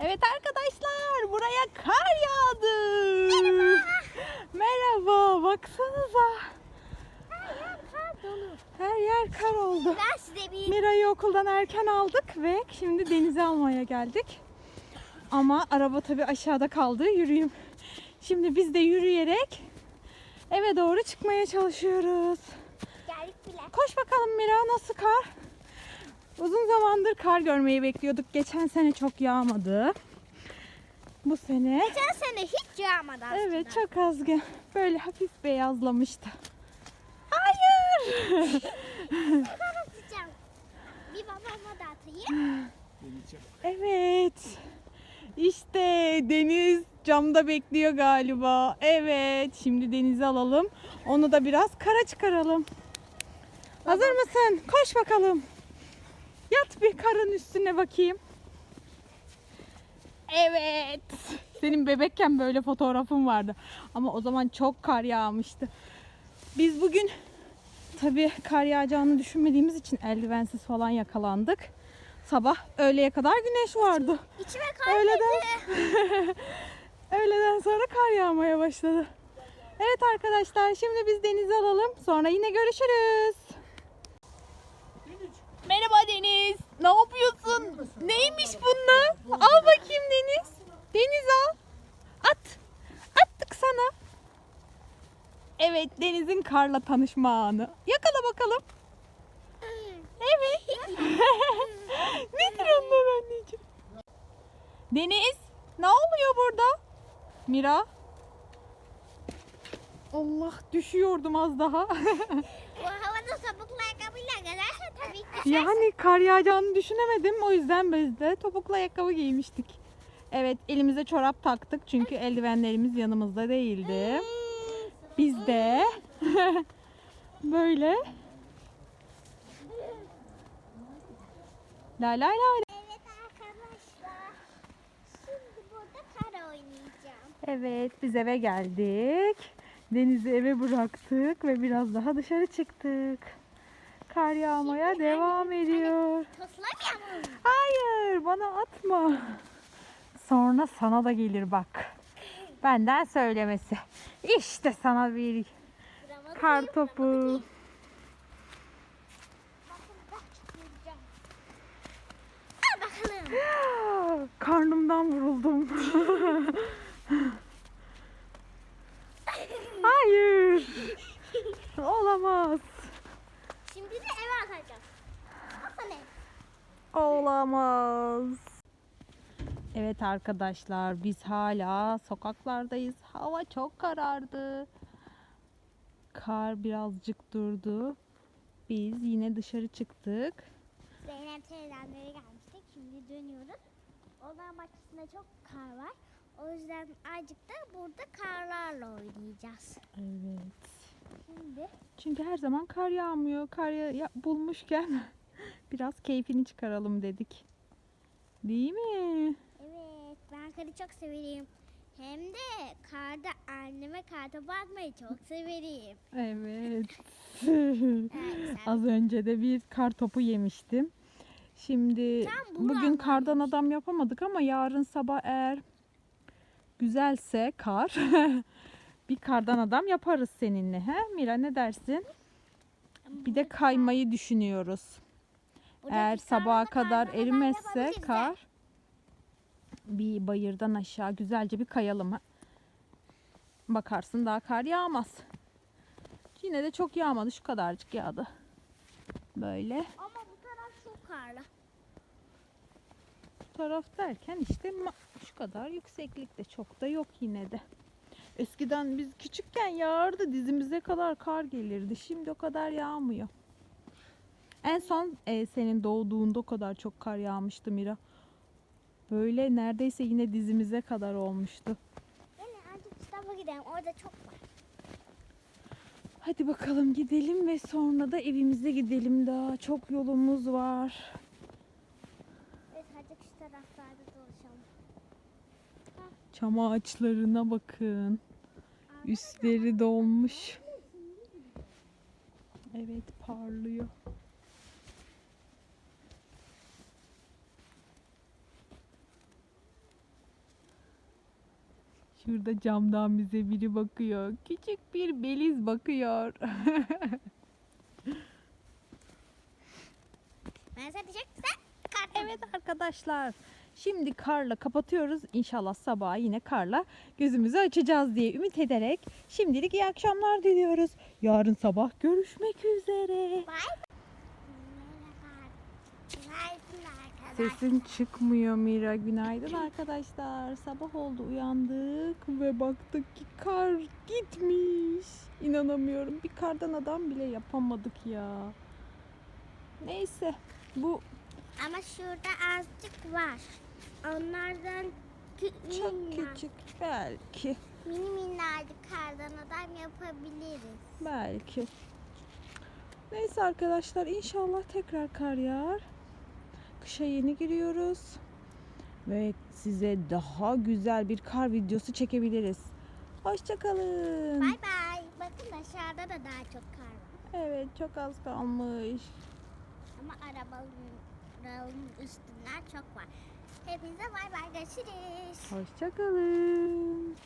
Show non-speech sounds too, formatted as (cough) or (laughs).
Evet arkadaşlar buraya kar yağdı. Merhaba. baksanıza. Her yer kar oldu. Ben size bir Mira'yı okuldan erken aldık ve şimdi denize almaya geldik. Ama araba tabii aşağıda kaldı. Yürüyüm. Şimdi biz de yürüyerek eve doğru çıkmaya çalışıyoruz. geldik bile. Koş bakalım Mira nasıl kar? Uzun zamandır kar görmeyi bekliyorduk. Geçen sene çok yağmadı. Bu sene Geçen sene hiç yağmadı aslında. evet çok az böyle hafif beyazlamıştı. Hayır. (laughs) Atacağım. Bir babama da atayım. Evet. İşte deniz camda bekliyor galiba. Evet. Şimdi denize alalım. Onu da biraz kara çıkaralım. Hazır mısın? Koş bakalım. Yat bir karın üstüne bakayım. Evet. Senin bebekken böyle fotoğrafın vardı. Ama o zaman çok kar yağmıştı. Biz bugün tabii kar yağacağını düşünmediğimiz için eldivensiz falan yakalandık. Sabah öğleye kadar güneş vardı. İçime kar Öğleden, (laughs) öğleden sonra kar yağmaya başladı. Evet arkadaşlar şimdi biz denize alalım. Sonra yine görüşürüz. Merhaba Deniz. Ne yapıyorsun? Neymiş bunlar? Al bakayım Deniz. Deniz al. At. Attık sana. Evet Deniz'in karla tanışma anı. Yakala bakalım. Evet. (laughs) Nedir onlar anneciğim? Deniz, ne oluyor burada? Mira? Allah düşüyordum az daha. (laughs) Bu havada topuklu ayakkabıyla gezerse tabii ki yani kar yağacağını düşünemedim. O yüzden biz de topuklu ayakkabı giymiştik. Evet elimize çorap taktık çünkü eldivenlerimiz yanımızda değildi. Biz de (laughs) böyle la la la Evet arkadaşlar. Şimdi burada kar oynayacağım. Evet, biz eve geldik. Deniz'i eve bıraktık ve biraz daha dışarı çıktık. Kar yağmaya devam ediyor. Toslamıyor mu? Hayır, bana atma. Sonra sana da gelir bak. Benden söylemesi. İşte sana bir kar topu. (gasps) Karnımdan vuruldum. (laughs) Hayır. Olamaz. Şimdi de eve atacağım. Bakalım. Olamaz. Evet arkadaşlar biz hala sokaklardayız. Hava çok karardı. Kar birazcık durdu. Biz yine dışarı çıktık. Zeynep teyzemlere gelmiştik. Şimdi dönüyoruz. Onların bahçesinde çok kar var. O yüzden azıcık da burada karlarla oynayacağız. Evet. Şimdi Çünkü her zaman kar yağmıyor. Kar ya- ya- bulmuşken biraz keyfini çıkaralım dedik. Değil mi? evet ben karı çok severim. Hem de karda anneme kartopu atmayı çok severim. Evet. (laughs) (laughs) Az önce de bir kar topu yemiştim. Şimdi bugün kardan adam yapamadık ama yarın sabah eğer güzelse kar (laughs) bir kardan adam yaparız seninle. He Mira ne dersin? Bir de kaymayı düşünüyoruz. Eğer sabaha kadar erimezse kar bir bayırdan aşağı güzelce bir kayalım. Bakarsın daha kar yağmaz. Yine de çok yağmadı şu kadarcık yağdı. Böyle. Ama bu taraf çok karlı. Bu taraf derken işte şu kadar yükseklikte çok da yok yine de. Eskiden biz küçükken yağardı dizimize kadar kar gelirdi. Şimdi o kadar yağmıyor. En son e, senin doğduğunda o kadar çok kar yağmıştı Mira. Böyle neredeyse yine dizimize kadar olmuştu. Gelin şu tarafa gidelim. Orada çok var. Hadi bakalım gidelim ve sonra da evimize gidelim daha. Çok yolumuz var. Evet azıcık şu taraflarda dolaşalım. Çam ağaçlarına bakın. Üstleri dolmuş. Evet parlıyor. Şurada camdan bize biri bakıyor. Küçük bir beliz bakıyor. (laughs) Ben sana sen kar evet arkadaşlar. Şimdi karla kapatıyoruz. İnşallah sabah yine karla gözümüzü açacağız diye ümit ederek şimdilik iyi akşamlar diliyoruz. Yarın sabah görüşmek üzere. Merhaba. Sesin çıkmıyor Mira. Günaydın arkadaşlar. Sabah oldu uyandık ve baktık ki kar gitmiş. İnanamıyorum. Bir kardan adam bile yapamadık ya. Neyse bu Ama şurada azıcık var. Onlardan kü- çok minna- küçük belki. mini minnacık kardan adam yapabiliriz. Belki. Neyse arkadaşlar inşallah tekrar kar yağar. Kışa yeni giriyoruz. Ve size daha güzel bir kar videosu çekebiliriz. Hoşçakalın. Bay bay. Bakın aşağıda da daha çok kar var. Evet çok az kalmış. Ama arabaların üstünden çok var. Hepinize bay bay görüşürüz. Hoşçakalın.